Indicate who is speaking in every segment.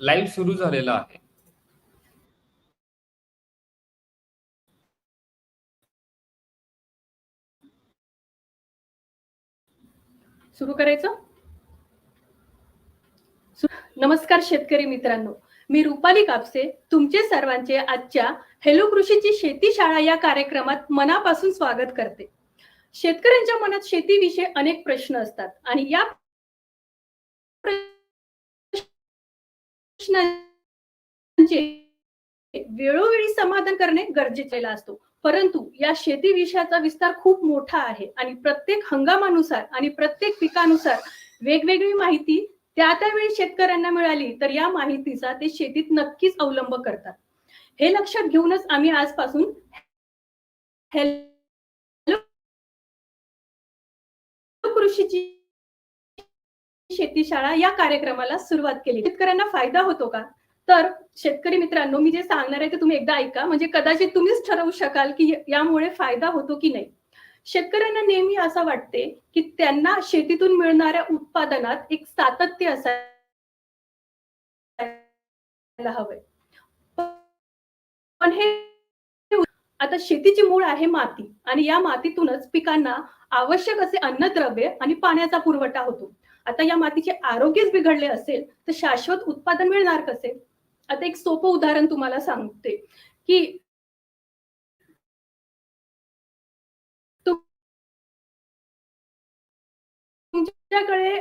Speaker 1: Live सुरू झालेला आहे.
Speaker 2: सुरू करायचं? नमस्कार शेतकरी मित्रांनो. मी रुपाली कापसे तुमचे सर्वांचे आजच्या हेलो कृषीची शेती शाळा या कार्यक्रमात मनापासून स्वागत करते. शेतकऱ्यांच्या मनात शेतीविषयी अनेक प्रश्न असतात आणि या प्रश्नांचे वेळोवेळी समाधान करणे गरजेचे असतो. परंतु या शेती विषयाचा विस्तार खूप मोठा आहे आणि प्रत्येक हंगामानुसार आणि प्रत्येक पिकानुसार वेगवेगळी माहिती त्या त्यावेळी शेतकऱ्यांना मिळाली तर या माहितीचा ते शेतीत नक्कीच अवलंब करतात. हे लक्षात घेऊनच आम्ही आजपासून कृषीची शेती शाळा या कार्यक्रमाला सुरुवात केली. शेतकऱ्यांना फायदा होतो का? तर शेतकरी मित्रांनो मी जे सांगणार आहे ते तुम्ही एकदा ऐका. म्हणजे कदाचित तुम्हीच ठरवू शकाल की यामुळे फायदा होतो की नाही. शेतकऱ्यांना नेहमी असं वाटते की त्यांना शेतीतून मिळणाऱ्या उत्पादनात एक सातत्य असायला हवंय. पण हे आता शेतीची मूळ आहे माती आणि या मातीतूनच पिकांना आवश्यक असे अन्नद्रव्य आणि पाण्याचा पुरवठा होतो. आता या मातीचे आरोग्यच बिघडले असेल तर शाश्वत उत्पादन मिळणार कसे? आता एक सोपं उदाहरण तुम्हाला सांगते की तिच्याकडे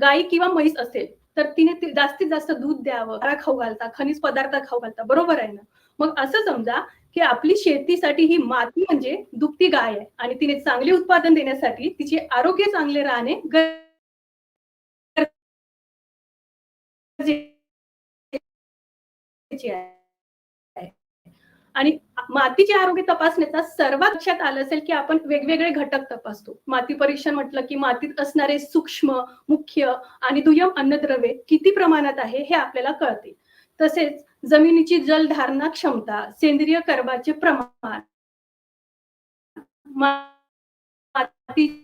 Speaker 2: गाई किंवा म्हैस असेल तर तिने जास्तीत जास्त दूध द्यावं चारा खाऊ घालता खनिज पदार्थ खाऊ घालता. बरोबर आहे ना? मग असं समजा की आपली शेतीसाठी ही माती म्हणजे दुभती गाय आहे आणि तिने चांगले उत्पादन देण्यासाठी तिचे आरोग्य चांगले राहणे गरजेचे आहे. आणि मातीचे आरोग्य तपासण्याचा सर्वात लक्षात आलं असेल की आपण वेगवेगळे घटक तपासतो. माती परीक्षण म्हटलं की मातीत असणारे सूक्ष्म मुख्य आणि दुय्यम अन्नद्रव्ये किती प्रमाणात आहे हे आपल्याला कळते. तसेच जमिनीची जलधारणा क्षमता सेंद्रिय कर्बाचे प्रमाण मातीची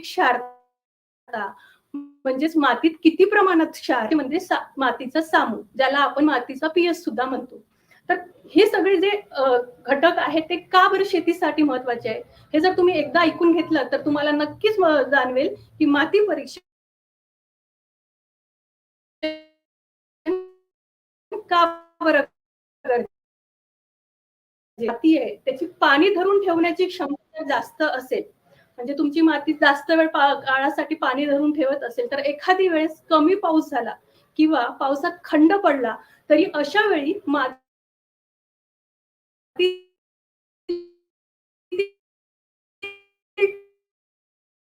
Speaker 2: क्षारता म्हणजेच मातीत किती प्रमाणात क्षार म्हणजे सा- मातीचा सामू ज्याला आपण मातीचा पीएच सुद्धा म्हणतो. तर हे सगळे जे घटक आहेत ते का बरं शेतीसाठी महत्त्वाचे आहे हे जर तुम्ही एकदा ऐकून घेतलं तर तुम्हाला नक्कीच जाणवेल की माती परीक्षा का बरं माती आहे त्याची पाणी धरून ठेवण्याची क्षमता जास्त असेल म्हणजे तुमची माती जास्त वेळ काळासाठी पाणी धरून ठेवत असेल तर एखादी वेळेस कमी पाऊस झाला किंवा पावसात खंड पडला तरी अशा वेळी माती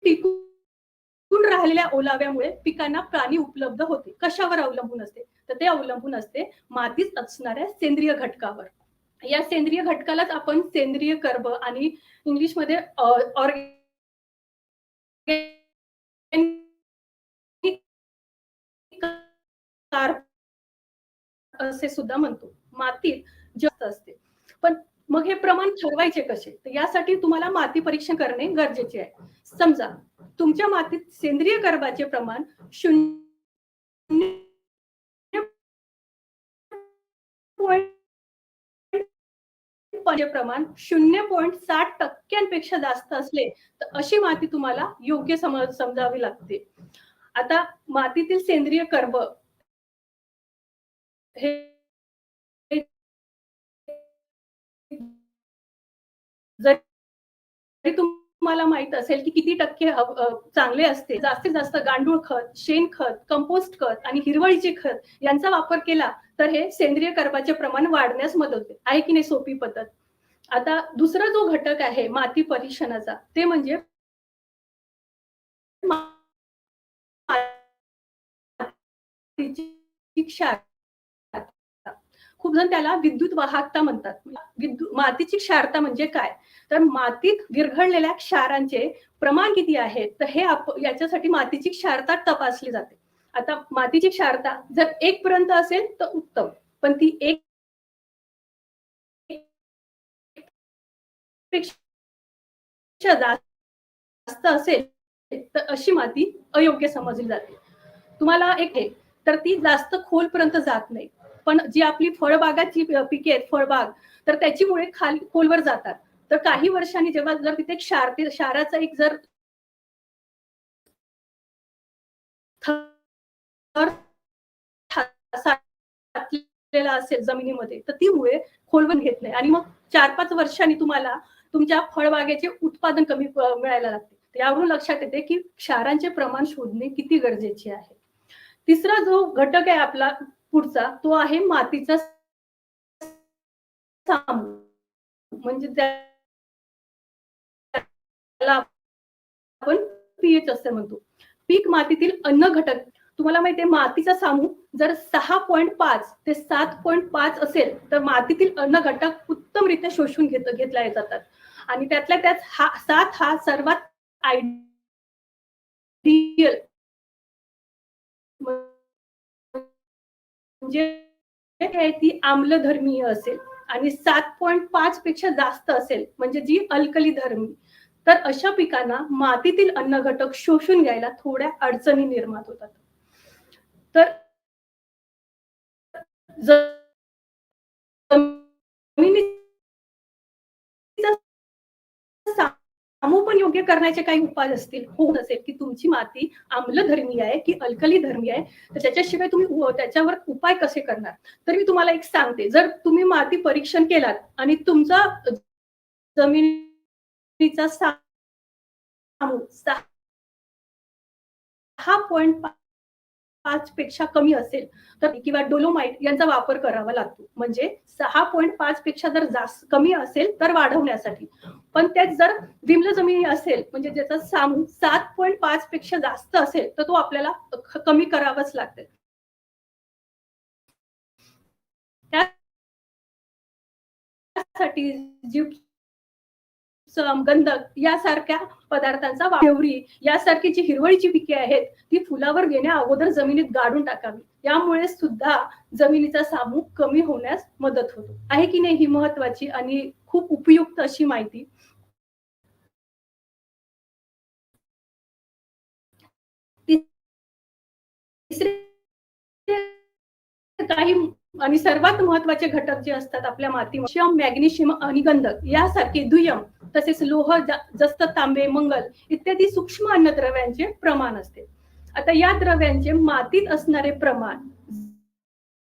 Speaker 2: टिकून राहिलेल्या ओलाव्यामुळे पिकांना पाणी उपलब्ध होते. कशावर अवलंबून असते? तर ते अवलंबून असते मातीत असणाऱ्या सेंद्रिय घटकावर. या सेंद्रिय घटकालाच आपण सेंद्रिय कर्ब आणि इंग्लिशमध्ये असे सुद्धा म्हणतो. मातीत जास्त असते. पण मग हे प्रमाण ठरवायचे कसे? तर यासाठी तुम्हाला माती परीक्षण करणे गरजेचे आहे. समजा तुमच्या मातीत सेंद्रिय कर्बाचे प्रमाण शून्य प्रमाण शून्य पॉईंट साठ टक्क्यांपेक्षा जास्त असले तर अशी माती तुम्हाला योग्य समज समजावी लागते. आता मातीतील सेंद्रिय कर्ब हे जरी तुम्हाला माहीत असेल की किती टक्के चांगले असते जास्तीत जास्त गांडूळ खत शेण खत कंपोस्ट खत आणि हिरवळीचे खत यांचा वापर केला तर हे सेंद्रिय कर्बाचे प्रमाण वाढण्यास मदत होते. आहे की नाही सोपी पद्धत? आता दुसरा जो घटक आहे माती परीक्षणाचा ते म्हणजे खूप जण त्याला विद्युत वाहकता म्हणतात. विद्युत मातीची क्षारता म्हणजे काय? तर मातीत विरघळलेल्या क्षारांचे प्रमाण किती आहे? तर हे याच्यासाठी मातीची क्षारता तपासली जाते. आता मातीची क्षारता जर एक पर्यंत असेल तर उत्तम. पण ती एक पेक्षा जास्त असेल तर अशी माती अयोग्य समजली जाते. तुम्हाला एक आहे तर ती जास्त खोलपर्यंत जात नाही. पण जी आपली फळबागाची पिके आहेत फळबाग तर त्याची मुळे खाली खोलवर जातात. तर काही वर्षांनी जेव्हा जर तिथे क्षार क्षाराचा एक जर असेल जमिनीमध्ये तर ती मुळे खोलवून घेत नाही. आणि मग चार पाच वर्षांनी तुम्हाला तुमच्या फळबागेचे उत्पादन कमी मिळायला लागते. यावरून लक्षात येते की क्षारांचे प्रमाण शोधणे किती गरजेचे आहे. तिसरा जो घटक आहे आपला पुढचा तो आहे मातीचा म्हणजे त्याला आपण पीएच असं म्हणतो. पीक मातीतील अन्न घटक तुम्हाला माहितीये मातीचा सामू जर सहा पॉईंट पाच ते सात पॉईंट पाच असेल तर मातीतील अन्न घटक उत्तमरित्या शोषून घेत घेतल्या जातात. आणि त्यातल्या त्यात हा सात हा सर्वात आयडियल म्हणजे ती आम्लधर्मीय असेल आणि सात पॉईंट पाच पेक्षा जास्त असेल म्हणजे जी अल्कली धर्मी. तर अशा पिकांना मातीतील अन्न घटक शोषून घ्यायला थोड्या अडचणी निर्माण होतात. तर योग्य करण्याचे काही उपाय असतील होऊन असेल की तुमची माती आम्लधर्मी आहे की अल्कली धर्मी आहे तर त्याच्याशिवाय तुम्ही त्याच्यावर उपाय कसे करणार? तर मी तुम्हाला एक सांगते जर तुम्ही माती परीक्षण केलात आणि तुमचा जमिनीचा सहा पॉईंट पाच पेक्षा कमी असेल तर किंवा डोलोमाइट यांचा वापर करावा लागतो. म्हणजे सहा पॉईंट पाच पेक्षा जर जास्त कमी असेल तर वाढवण्यासाठी. पण त्यात जर विम्ल जमिनी असेल म्हणजे ज्याचा सामू सात पॉईंट पाच पेक्षा जास्त असेल तर तो आपल्याला कमी करावाच लागते. त्यासाठी गंधक यासारख्या पदार्थांचा वावरी यासारखी जी हिरवळीची पिके आहेत ती फुलावर घेण्या अगोदर जमिनीत गाडून टाकावी. यामुळे सुद्धा जमिनीचा सामू कमी होण्यास मदत होतो. आहे की नाही ही महत्वाची आणि खूप उपयुक्त अशी माहिती? काही आणि सर्वात महत्त्वाचे घटक जे असतात आपल्या मातीमध्ये मॅग्नेशियम आणि गंधक यासारखे दुय्यम तसेच लोह जस्त तांबे मंगल इत्यादी सूक्ष्म अन्नद्रव्यांचे प्रमाण असते. आता या द्रव्यांचे मातीत असणारे प्रमाण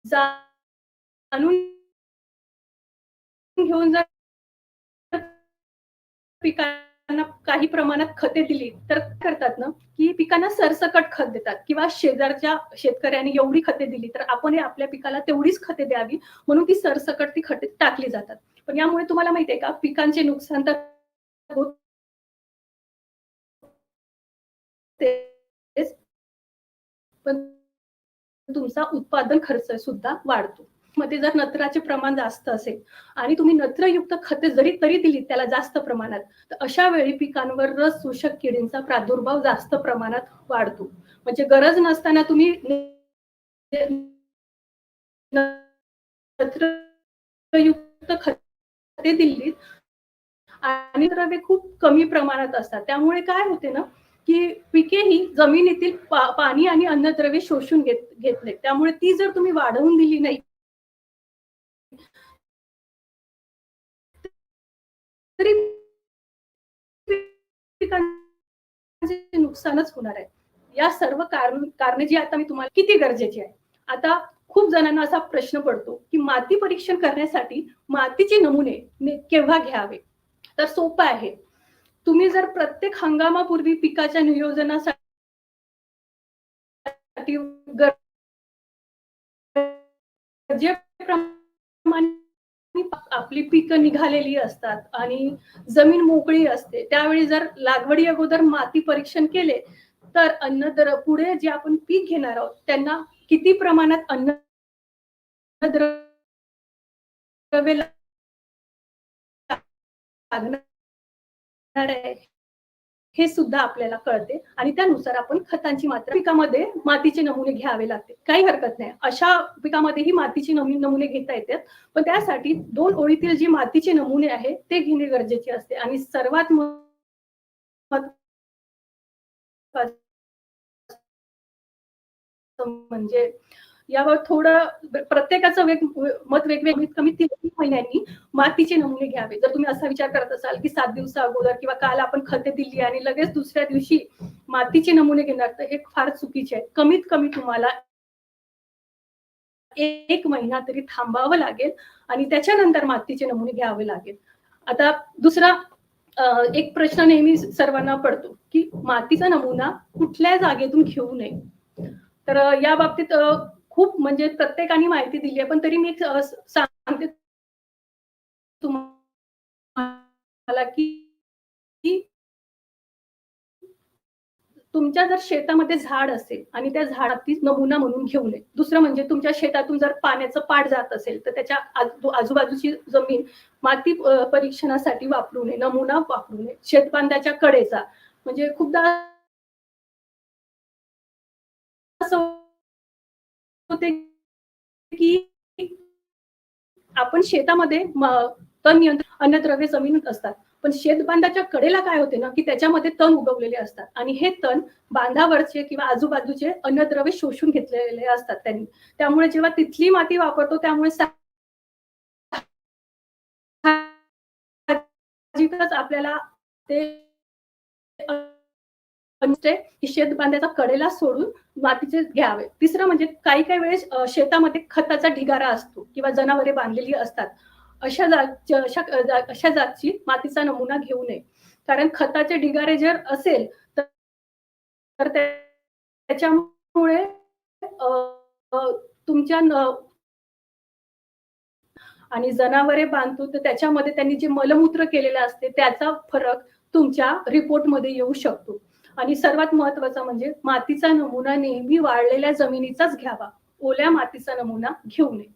Speaker 2: जाणून घेऊन जर पिकांना काही प्रमाणात खते दिली तर करतात ना की पिकांना सरसकट खत देतात किंवा शेजारच्या शेतकऱ्यांनी एवढी खते दिली तर आपण आपल्या पिकाला तेवढीच खते द्यावी म्हणून ती सरसकट ती खते टाकली जातात पण यामुळे तुम्हाला माहितीये का पिकांचे नुकसान तर होत तेच. पण तुमचा उत्पादन खर्च सुद्धा वाढतो मध्ये जर नत्राचे प्रमाण जास्त असेल आणि तुम्ही नत्रयुक्त खते जरी तरी दिली त्याला जास्त प्रमाणात तर अशा वेळी पिकांवर रस शोषक किडींचा प्रादुर्भाव जास्त प्रमाणात वाढतो. म्हणजे गरज नसताना तुम्ही नत्रयुक्त खते दिलीत आणि द्रव्ये खूप कमी प्रमाणात असतात. त्यामुळे काय होते ना की पिके ही जमिनीतील पा- पाणी आणि अन्नद्रव्ये शोषून घेत घेतले त्यामुळे ती जर तुम्ही वाढवून दिली नाही तरी पिकांचे नुकसानच होणार आहे. या सर्व कारण कारणे जी आता मी तुम्हाला किती गरजेची आहे. आता खूप जणांना असा प्रश्न पडतो की माती परीक्षण करण्यासाठी मातीचे नमुने केव्हा घ्यावे? तर सोपं आहे. तुम्ही जर प्रत्येक हंगामापूर्वी पिकाच्या नियोजनासाठी आपली पिकं निघालेली असतात आणि जमीन मोकळी असते. त्यावेळी जर लागवडी अगोदर माती परीक्षण केले तर अन्न द्र पुढे जे आपण पीक घेणार आहोत त्यांना किती प्रमाणात अन्न द्रव्य लागणार आहे? हे सुद्धा आपल्याला कळते आणि त्यानुसार आपण खतांची मात्रा पिकामध्ये मातीचे नमुने घ्यावे लागते. काही हरकत नाही. अशा पिकामध्येही मातीचे नमुने घेता येतात. पण त्यासाठी दोन ओळीतील जे मातीचे नमुने आहेत ते घेणे गरजेचे असते. आणि सर्वात म्हणजे यावर थोडं प्रत्येकाचं वेग मत वेगवेगळी. कमीत कमी तीन महिन्यांनी मातीचे नमुने घ्यावे. जर तुम्ही असा विचार करत असाल की सात दिवसा अगोदर किंवा काल आपण खते दिली आणि लगेच दुसऱ्या दिवशी मातीचे नमुने घेणार तर हे फार चुकीचे आहे कमीत कमी तुम्हाला एक महिना तरी थांबावं लागेल आणि त्याच्यानंतर मातीचे नमुने घ्यावे लागेल. आता दुसरा एक प्रश्न नेहमी सर्वांना पडतो की मातीचा नमुना कुठल्या जागेतून घेऊ नये? तर या बाबतीत खूप म्हणजे प्रत्येकाने माहिती दिली आहे. पण तरी मी सांगते तुम्हाला की तुमच्या जर शेतामध्ये झाड असेल आणि त्या झाडाची नमुना म्हणून घेऊ नये दुसरं म्हणजे तुमच्या शेतातून जर पाण्याचं पाठ जात असेल तर त्याच्या आजूबाजूची जमीन माती परीक्षणासाठी वापरू नये नमुना वापरू नये शेतबांधाच्या कडेचा. म्हणजे खूपदा होते की आपण शेतामध्ये तण नियंत्रण अन्नद्रव्य जमिनीत असतात. पण शेत बांधाच्या कडेला काय होते ना की त्याच्यामध्ये तण उगवलेले असतात. आणि हे तण बांधावरचे किंवा आजूबाजूचे अन्नद्रव्य शोषून घेतलेले असतात त्यांनी. त्यामुळे जेव्हा तिथली माती वापरतो त्यामुळे आपल्याला ते म्हणजे शेत बांधायचा कडेला सोडून मातीचे घ्यावे. तिसरं म्हणजे काही काही वेळेस शेतामध्ये खताचा ढिगारा असतो किंवा जनावरे बांधलेली असतात. अशा जात अशा अशा जातची मातीचा नमुना घेऊ नये. कारण खताचे ढिगारे जर असेल तर त्याच्यामुळे तुमच्या आणि जनावरे बांधतो तर त्याच्यामध्ये त्यांनी जे मलमूत्र केलेलं असते त्याचा फरक तुमच्या रिपोर्टमध्ये येऊ शकतो. आणि सर्वात महत्त्वाचा म्हणजे मातीचा नमुना नेहमी वाळलेल्या जमिनीचाच घ्यावा. ओल्या मातीचा नमुना घेऊ नये.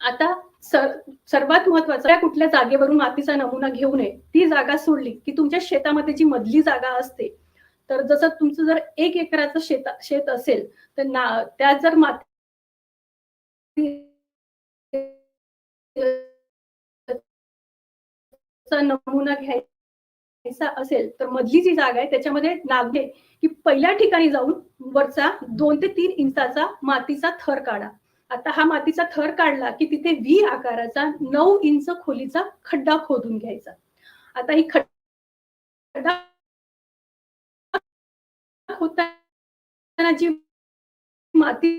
Speaker 2: आता सर- सर्वात महत्वाचं कुठल्या जागेवरून मातीचा नमुना घेऊ नये ती जागा सोडली की तुमच्या शेतामध्ये जी मधली जागा असते तर जसं तुमचं जर एक एकराचं शेत शेत असेल तर ना त्यात जर माती नमुना घ्यायचा असेल तर मधली जी जागा आहे त्याच्यामध्ये नागणे की पहिल्या ठिकाणी जाऊन वरचा दोन ते तीन इंचाचा मातीचा थर काढा. आता हा मातीचा थर काढला की तिथे व्ही आकाराचा नऊ इंच खोलीचा खड्डा खोदून घ्यायचा. आता ही खड्डा खोदताना जी माती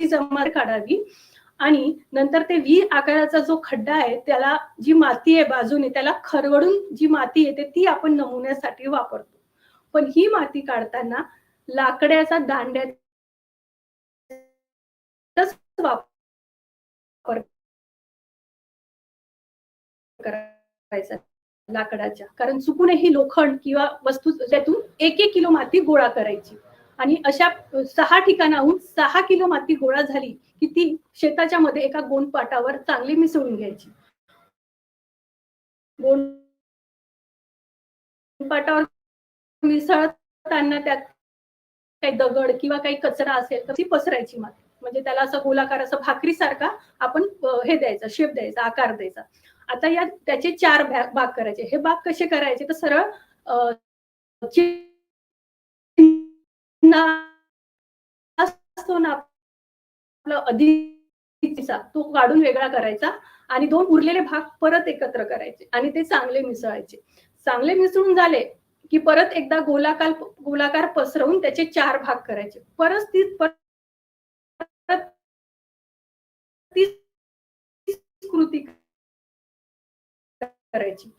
Speaker 2: जमा काढावी आणि नंतर ते व्ही आकाराचा जो खड्डा आहे त्याला जी माती आहे बाजूने त्याला खरवडून जी माती येते ती आपण नमुन्यासाठी वापरतो. पण ही माती काढताना लाकड्याचा दांड्या वापर करायचा लाकडाच्या. कारण चुकूनही लोखंड किंवा वस्तू त्यातून एक एक किलो माती गोळा करायची. आणि अशा सहा ठिकाणाहून सहा किलो माती गोळा झाली की ती शेताच्या मध्ये एका गोंडपाटावर चांगली मिसळून घ्यायची. गोंडपाटावर मिसळताना त्यात काही दगड किंवा काही कचरा असेल तर ती पसरायची माती. म्हणजे त्याला असं गोलाकार असं भाकरी सारखा आपण हे द्यायचा शेप द्यायचा आकार द्यायचा. आता या त्याचे चार भाग करायचे. हे भाग कसे करायचे? तर सरळ असतो ना आपला अधिकचा तो काढून वेगळा करायचा आणि दोन उरलेले भाग परत एकत्र करायचे आणि ते चांगले मिसळायचे. चांगले मिसळून झाले की परत एकदा गोलाकार गोलाकार पसरवून त्याचे चार भाग करायचे. परत ती परत तीच कृती करायची.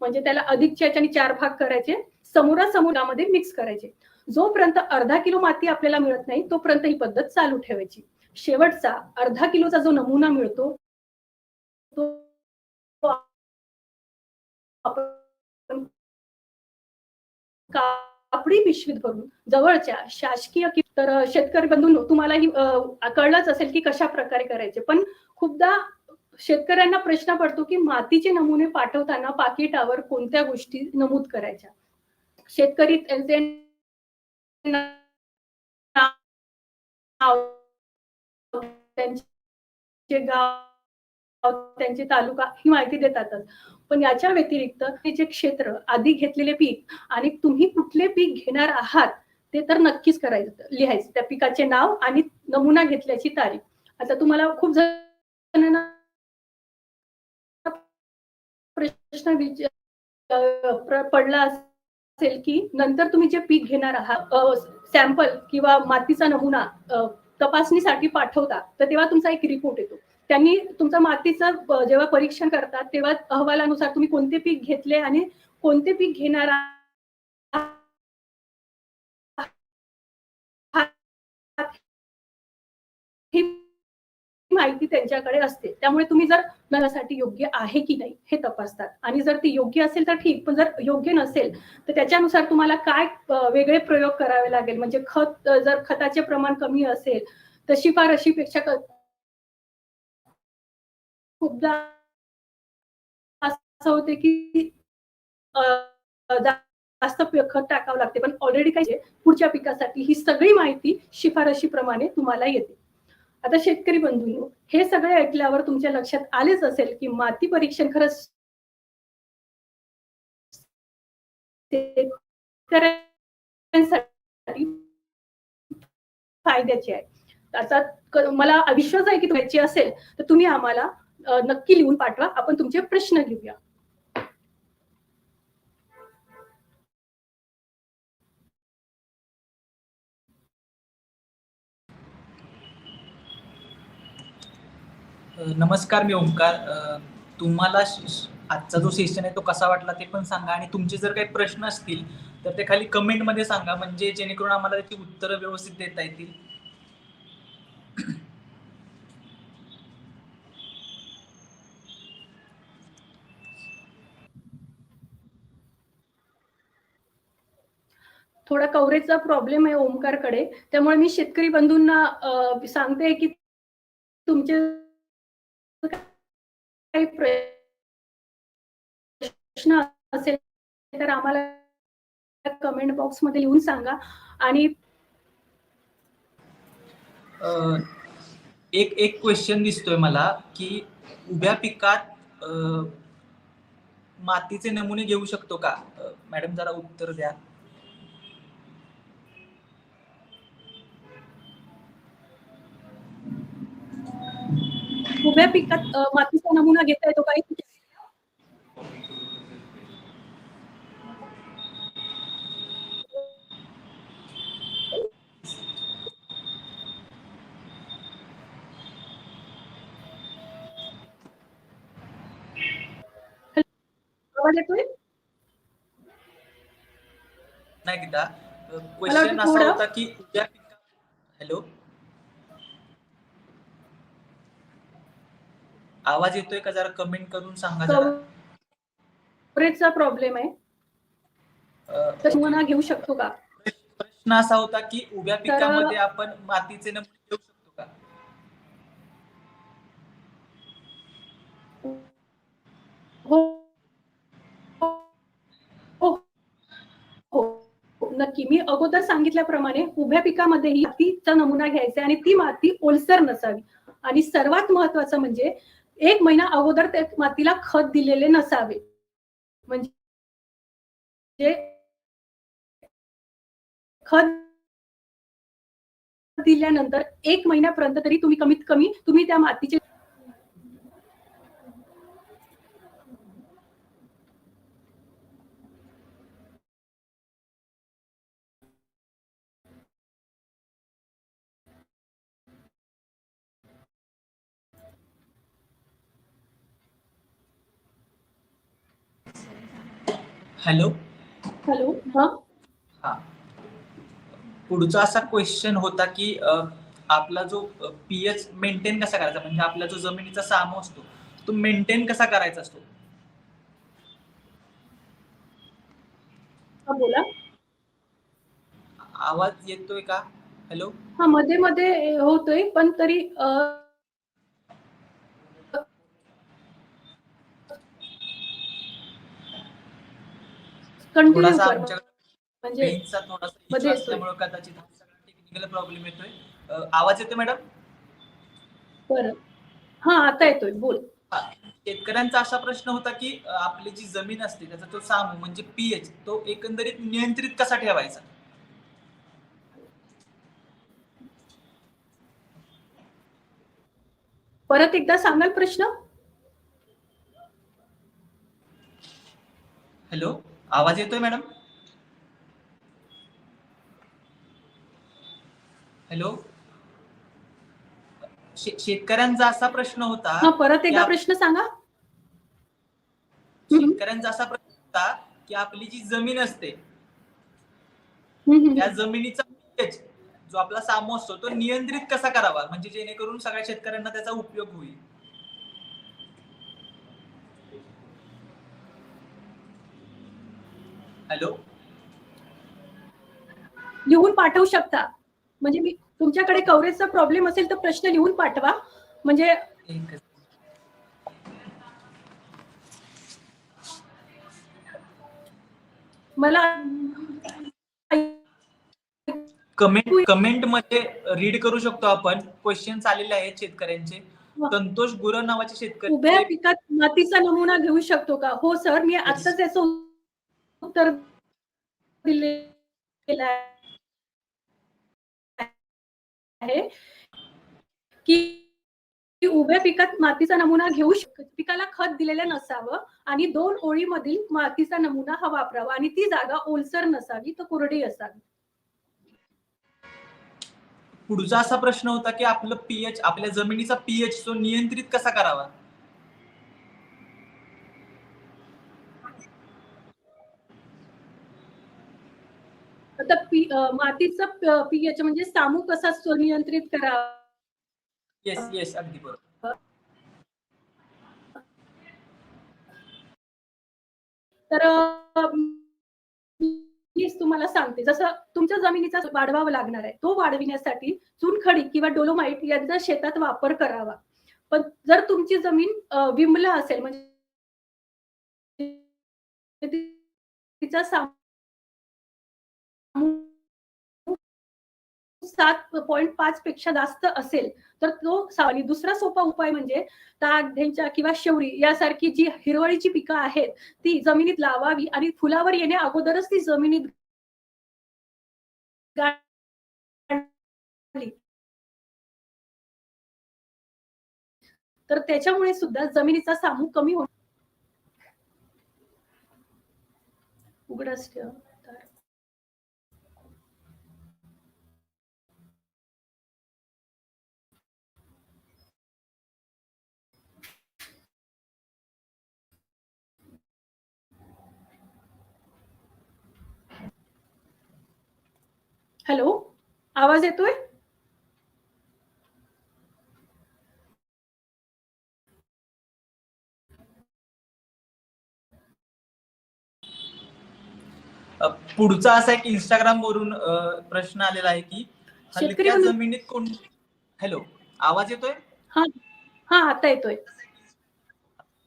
Speaker 2: म्हणजे त्याला अधिकचे आणि चार भाग करायचे. समोरासमोरामध्ये मिक्स करायचे. जोपर्यंत अर्धा किलो माती आपल्याला मिळत नाही तोपर्यंत ही पद्धत चालू ठेवायची. शेवटचा अर्धा किलोचा जो नमुना मिळतो तो कापडी पिशवीत भरून जवळच्या शासकीय तर शेतकरी बंधूंनो तुम्हालाही कळलंच असेल की कशा प्रकारे करायचे. पण खूपदा शेतकऱ्यांना प्रश्न पडतो की मातीचे नमुने पाठवताना पाकिटावर कोणत्या गोष्टी नमूद करायच्या? शेतकरी त्यांचे नाव त्यांचे गाव त्यांचे तालुका ही माहिती देतातच. पण याच्या व्यतिरिक्त ते जे क्षेत्र आधी घेतलेले पीक आणि तुम्ही कुठले पीक घेणार आहात ते तर नक्कीच करायचं लिहायचं. त्या पिकाचे नाव आणि नमुना घेतल्याची तारीख. आता तुम्हाला खूप जणांना प्रश्न विचार पडला असेल की नंतर तुम्ही जे पीक घेणार आहात सॅम्पल किंवा मातीचा नमुना तपासणीसाठी पाठवता तर तेव्हा तुमचा एक रिपोर्ट येतो. त्यांनी तुमचा मातीचं जेव्हा परीक्षण करतात तेव्हा अहवालानुसार तुम्ही कोणते पीक घेतले आणि कोणते पीक घेणार त्यांच्याकडे असते त्यामुळे तुम्ही जर नरासाठी योग्य आहे की नाही हे तपासतात. आणि जर ती योग्य असेल तर ठीक पण जर योग्य नसेल तर त्याच्यानुसार तुम्हाला काय वेगळे प्रयोग करावे लागेल? म्हणजे खत जर खताचे प्रमाण कमी असेल तर शिफारशीपेक्षा खूपदा असं होते की जास्त खत टाकावं लागते. पण ऑलरेडी काय पुढच्या पिकासाठी ही सगळी माहिती शिफारशीप्रमाणे तुम्हाला येते. आता शेतकरी बंधूंनो हे सगळे ऐकल्यावर तुमच्या लक्षात आलेच असेल की माती परीक्षण खरंच फायद्याचे आहे. त्याचा मला विश्वास आहे की तुम्हाला असेल तर तुम्ही आम्हाला नक्की लिहून पाठवा. आपण तुमचे प्रश्न घेऊया
Speaker 3: नमस्कार मी ओंकार. तुम्हाला आजचा जो सेशन आहे तो कसा वाटला ते पण सांगा आणि तुमचे जर काही प्रश्न असतील तर ते खाली कमेंटमध्ये सांगा म्हणजे जेणेकरून आम्हाला त्याची उत्तरं व्यवस्थित देता येतील.
Speaker 2: थोडा कव्हरेजचा प्रॉब्लेम आहे ओमकारकडे त्यामुळे मी शेतकरी बंधूंना सांगते की तुमचे काही प्रश्न असेल तर आम्हाला कमेंट बॉक्समध्ये लिहून सांगा. आणि
Speaker 3: एक एक क्वेश्चन दिसतोय मला की उभ्या पिकात मातीचे नमुने घेऊ शकतो का? मॅडम जरा उत्तर द्या.
Speaker 2: उभ्या पिकात मातीचा नमुना घेता येतो काही? आवाज येतोय?
Speaker 3: नाही गीता क्वेश्चन असा होता की उभ्या पिकात हॅलो? आवाज येतोय का? जरा कमेंट करून सांगा जरा.
Speaker 2: कव्हरेजचा प्रॉब्लेम आहे. तर नमुना घेऊ शकतो का?
Speaker 3: प्रश्न असा होता की उभ्या पिकामध्ये आपण मातीचे नमुने घेऊ शकतो का?
Speaker 2: हो. हो. हो. हो, नक्की. मी अगोदर सांगितल्याप्रमाणे उभ्या पिकामध्येही मातीचा नमुना घ्यायचा आणि ती माती ओलसर नसावी. आणि सर्वात महत्वाचं म्हणजे एक महिना अगोदर त्या मातीला खत दिलेले नसावे. म्हणजे खत दिल्यानंतर एक महिन्यापर्यंत तरी तुम्ही कमीत कमी तुम्ही त्या मातीचे
Speaker 3: हॅलो?
Speaker 2: हॅलो हा.
Speaker 3: हा. पुढचा असा क्वेश्चन होता की अ, आपला जो पीएच मेंटेन कसा करायचा? म्हणजे आपला जो जमिनीचा साम असतो तो मेंटेन कसा करायचा असतो?
Speaker 2: हा, बोला.
Speaker 3: आवाज येतोय का? हॅलो?
Speaker 2: हा मध्ये मध्ये होतोय पण तरी कंटिन्यू
Speaker 3: थोडासा
Speaker 2: कर.
Speaker 3: आमच्या
Speaker 2: म्हणजे
Speaker 3: रेंजचा थोडासा
Speaker 2: मध्ये
Speaker 3: इश्यू
Speaker 2: येतोय.
Speaker 3: असल्यामुळे कदाचित हा सगळा टेक्निकल प्रॉब्लेम येतोय. अ, आवाज येतोय मॅडम
Speaker 2: बरं. हा आता येतोय. बोल.
Speaker 3: शेतकऱ्यांचा असा प्रश्न होता की अ, आपली जी जमीन असते त्याचा तो सामू म्हणजे पीएच तो एकंदरीत नियंत्रित कसा ठेवायचा?
Speaker 2: परत एकदा सांगाल प्रश्न?
Speaker 3: हॅलो? आवाज येतोय मॅडम? हॅलो? शेतकऱ्यांचा असा प्रश्न होता
Speaker 2: हा परत एकदा प्रश्न सांगा.
Speaker 3: शेतकऱ्यांचा असा प्रश्न होता की आपली जी जमीन असते. त्या जमिनीचा जो आपला सामू असतो तो नियंत्रित कसा करावा? म्हणजे जेणेकरून सगळ्या शेतकऱ्यांना त्याचा उपयोग होईल. हॅलो?
Speaker 2: लिहून पाठवू शकता. म्हणजे मी तुमच्याकडे कव्हरेजचा प्रॉब्लेम असेल तर प्रश्न लिहून पाठवा. म्हणजे मला
Speaker 3: कमेंट कमेंटमध्ये रीड करू शकतो आपण. क्वेश्चन्स आलेले आहेत शेतकऱ्यांचे. संतोष गुरव नावाचे शेतकरी
Speaker 2: उभ्या पिकात मातीचा नमुना घेऊ शकतो का? हो सर मी आत्ताच याचं उत्तर दिलेलं आहे की की उभ्या पिकात मातीचा नमुना घेऊ शक पिकाला खत दिलेलं नसावं आणि दोन ओळीमधील मातीचा नमुना हा वापरावा आणि ती जागा ओलसर नसावी तर कोरडी असावी.
Speaker 3: पुढचा असा प्रश्न होता की आपलं पीएच आपल्या जमिनीचा पीएच तो नियंत्रित कसा करावा?
Speaker 2: आता पी मातीचा पीएच म्हणजे सामू कसा नियंत्रित करावा?
Speaker 3: येस येस अगदी बरोबर.
Speaker 2: तर मीच तुम्हाला सांगते. जसं तुमच्या जमिनीचा वाढवावा लागणार आहे तो वाढविण्यासाठी चुनखडी किंवा डोलोमाइट यांचा शेतात वापर करावा. पण जर तुमची जमीन विमला असेल म्हणजे तिचा सामू सात पॉईंट पाच पेक्षा जास्त असेल तर तो सावली दुसरा सोपा उपाय म्हणजे ताग किंवा शेवरी यासारखी जी हिरवळीची पिकं आहेत ती जमिनीत लावावी आणि फुलावर येण्या अगोदरच ती जमिनीत तर त्याच्यामुळे सुद्धा जमिनीचा सामू कमी होतो. उघडच ठेव तर. हॅलो आवाज येतोय?
Speaker 3: पुढचा असा एक इंस्टाग्राम वरून प्रश्न आलेला आहे की हलक्या जमिनीत कोण हॅलो आवाज येतोय?
Speaker 2: हा हा आता येतोय.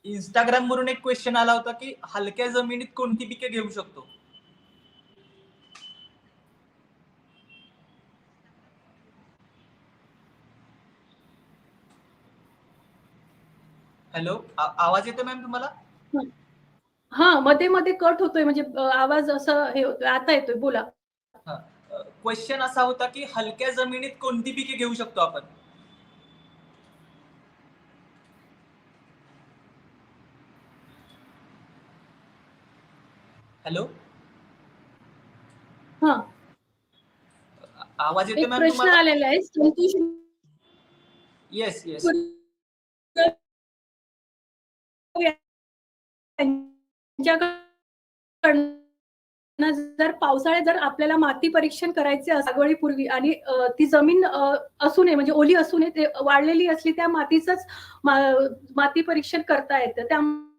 Speaker 3: इंस्टाग्राम वरून एक क्वेश्चन आला होता की हलक्या जमिनीत कोणती पिके घेऊ शकतो? हॅलो आवाज येतोय मॅम तुम्हाला?
Speaker 2: हा मध्ये मध्ये कट होतोय म्हणजे आवाज असं हे होतोय आता येतोय बोला.
Speaker 3: क्वेश्चन असा होता की हलक्या जमिनीत कोणती पिके घेऊ शकतो आपण? हॅलो?
Speaker 2: हा.
Speaker 3: आवाज मॅम
Speaker 2: प्रश्न आलेला आहे संतोष
Speaker 3: येस येस
Speaker 2: यांच्याकडनं जर पावसाळ्यात जर आपल्याला माती परीक्षण करायचे लागवडीपूर्वी आणि ती जमीन असू नये म्हणजे ओली असू नये ते वाढलेली असली त्या मातीच माती परीक्षण करता येतं. त्यामुळे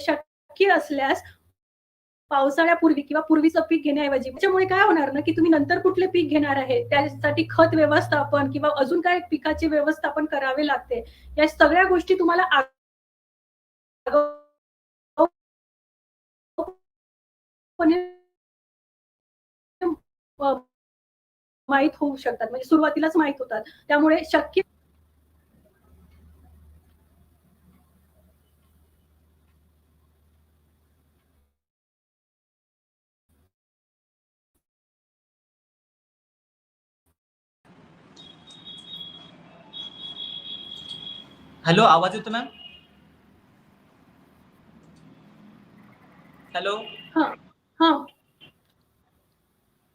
Speaker 2: शक्य असल्यास पावसाळ्यापूर्वी किंवा पूर्वीचं पीक घेण्याऐवजी. त्याच्यामुळे काय होणार ना की तुम्ही नंतर कुठले पीक घेणार आहे त्यासाठी खत व्यवस्थापन किंवा अजून काय पिकाचे व्यवस्थापन करावे लागते या सगळ्या गोष्टी तुम्हाला माहीत होऊ शकतात. म्हणजे सुरुवातीलाच माहीत होतात. त्यामुळे शक्य
Speaker 3: हॅलो आवाज येतो मॅम हॅलो
Speaker 2: हा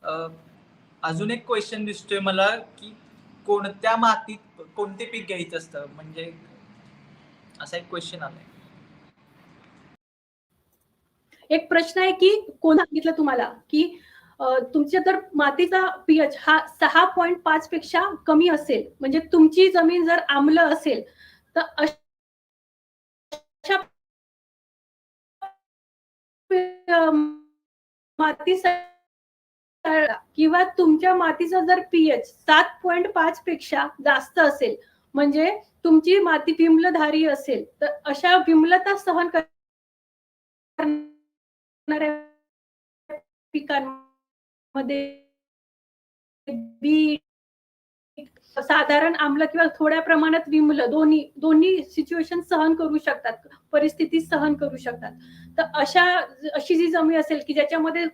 Speaker 3: अ, अजून एक क्वेश्चन दिसतोय मला की कोणत्या मातीत कोणते पीक घ्यायचं असतं? म्हणजे असा एक क्वेश्चन आलाय.
Speaker 2: एक प्रश्न आहे की कोण सांगितलं तुम्हाला की तुमच्या जर मातीचा पीएच हा सहा पॉईंट पाच पेक्षा कमी असेल म्हणजे तुमची जमीन जर आम्ल असेल तर अशा माती किंवा तुमच्या मातीचा जर पीएच सात पॉईंट पाच पेक्षा जास्त असेल म्हणजे तुमची माती विम्लधारी असेल तर अशा विमलता सहन करणाऱ्या पिकांमध्ये बीट साधारण आम्ल किंवा थोड्या प्रमाणात विमल दोन्ही दोन्ही सिच्युएशन सहन करू शकतात. परिस्थिती सहन करू शकतात. तर अशा अशी जी जमीन असेल की ज्याच्यामध्ये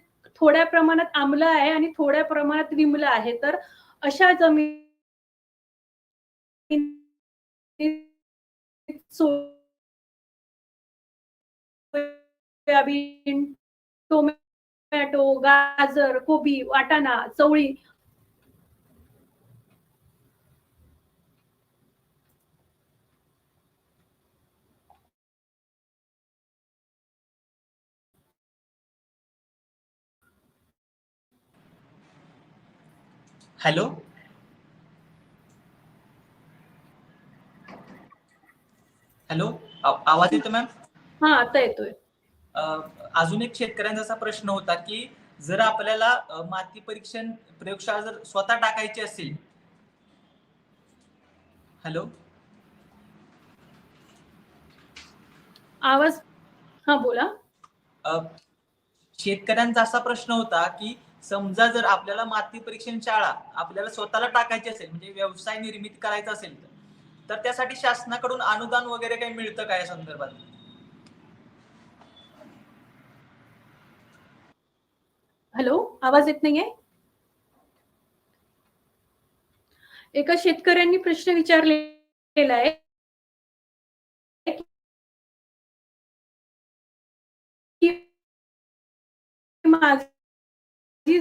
Speaker 2: थोड्या प्रमाणात आम्ल आहे आणि थोड्या प्रमाणात विमल आहे तर अशा जमीन सोयाबीन टोमॅटो गाजर कोबी वाटाणा चवळी
Speaker 3: हॅलो? हॅलो? आवाज येतो मॅम?
Speaker 2: हा आता येतोय.
Speaker 3: अजून एक शेतकऱ्यांचा असा प्रश्न होता की जर आपल्याला माती परीक्षण प्रयोगशाळा जर स्वतः टाकायची असेल हॅलो?
Speaker 2: आवाज हा बोला.
Speaker 3: अ, शेतकऱ्यांचा असा प्रश्न होता की समजा जर आपल्याला माती परीक्षण शाळा आपल्याला स्वतःला टाकायची असेल म्हणजे व्यवसाय निर्मित करायचा असेल तर तर त्यासाठी शासनाकडून अनुदान वगैरे काही मिळतं का या संदर्भात?
Speaker 2: हॅलो आवाज येत नाहीये? एका शेतकऱ्यांनी प्रश्न विचारलेला आहे.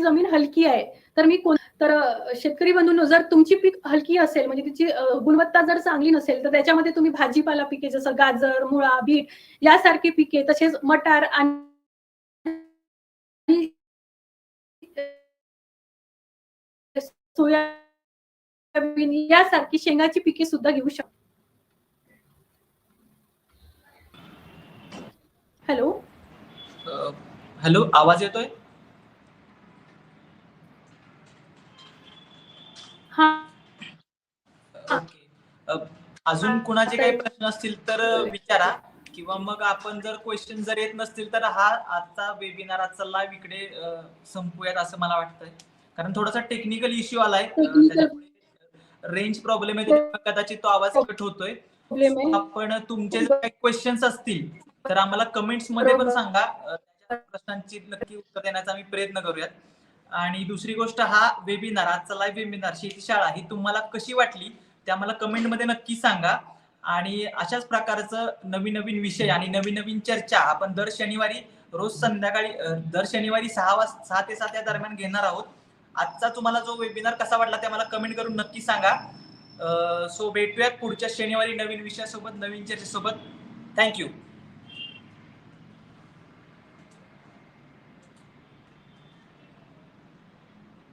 Speaker 2: जमीन हलकी आहे तर मी कोण तर शेतकरी बंधूंनो जर तुमची पीक हलकी असेल म्हणजे तिची गुणवत्ता जर चांगली नसेल तर त्याच्यामध्ये तुम्ही भाजीपाला पिके जसं गाजर मुळा बीट यासारखी पिके तसेच मटार आणि सोयाबीन यासारखी शेंगाची पिके सुद्धा घेऊ शकतो हॅलो?
Speaker 3: हॅलो आवाज येतोय?
Speaker 2: हा.
Speaker 3: ओके. अजून कुणाचे काही प्रश्न असतील तर विचारा. किंवा मग आपण जर क्वेश्चन जर येत नसतील तर हा आजचा वेबिनार आजचा लाईव्ह इकडे संपूयात असं मला वाटतंय. कारण थोडासा टेक्निकल इश्यू आलाय. त्याच्यामुळे रेंज प्रॉब्लेम आहे. कदाचित तो आवाज कट होतोय.
Speaker 2: प्रॉब्लेम आहे.
Speaker 3: आपण तुमचे जर काही क्वेश्चन्स असतील तर आम्हाला कमेंट्समध्ये पण. सांगा. प्रश्नांची नक्की उत्तर देण्याचा आम्ही प्रयत्न करूयात. आणि दुसरी गोष्ट हा वेबिनार आजचा लाईव्ह वेबिनार शेतीशाळा ही तुम्हाला कशी वाटली ते आम्हाला कमेंटमध्ये नक्की सांगा. आणि अशाच प्रकारचं नवीन नवीन विषय आणि नवीन नवीन चर्चा आपण दर शनिवारी रोज संध्याकाळी दर शनिवारी सहा वाज सहा ते सात या दरम्यान घेणार आहोत. आजचा तुम्हाला जो वेबिनार कसा वाटला ते मला कमेंट करून नक्की सांगा. सो भेटूयात पुढच्या शनिवारी नवीन विषयासोबत नवीन चर्चेसोबत. थँक्यू